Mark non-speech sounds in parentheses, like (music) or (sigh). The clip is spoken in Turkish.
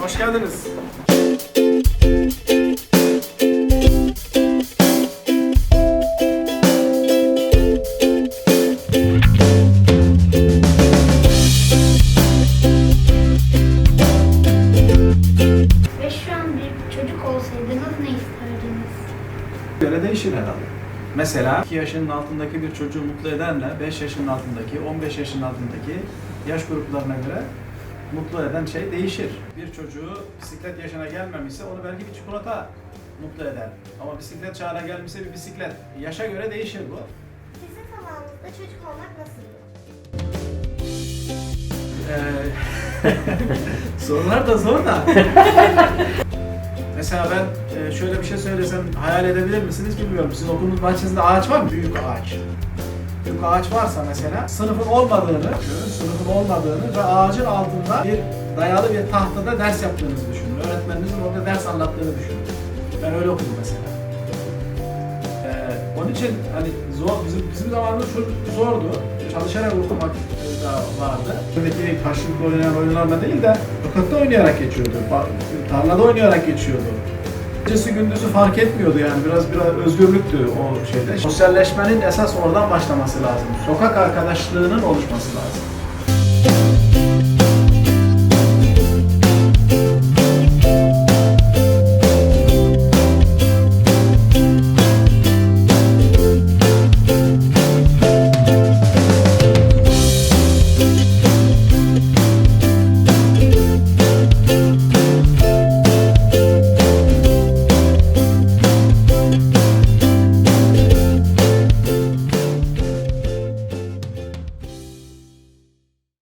hoş geldiniz. Ve şu an bir çocuk olsaydınız ne isterdiniz? Göre değişir herhalde. Mesela 2 yaşının altındaki bir çocuğu mutlu edenle 5 yaşının altındaki, 15 yaşının altındaki yaş gruplarına göre mutlu eden şey değişir. Bir çocuğu bisiklet yaşına gelmemişse onu belki bir çikolata mutlu eder. Ama bisiklet çağına gelmişse bir bisiklet. Yaşa göre değişir bu. Sizin zamanınızda çocuk olmak nasıldı? Ee, (laughs) sorular da zor da. (laughs) Mesela ben e, şöyle bir şey söylesem hayal edebilir misiniz bilmiyorum. Sizin okulunuz bahçesinde ağaç var mı? Büyük ağaç. Büyük ağaç varsa mesela sınıfın olmadığını, sınıfın olmadığını ve ağacın altında bir dayalı bir tahtada ders yaptığınızı düşünün. Öğretmeninizin orada ders anlattığını düşünün. Ben öyle okudum mesela. Ee, onun için hani zor bizim bizim zamanımızda çok zordu. Çalışarak okumak da vardı. Buradaki karşılıklı oynayan oyunlarla değil de sokakta oynayarak geçiyordu. Tarlada oynayarak geçiyordu. Gecesi gündüzü fark etmiyordu yani biraz biraz özgürlüktü o şeyde. Sosyalleşmenin esas oradan başlaması lazım. Sokak arkadaşlığının oluşması lazım.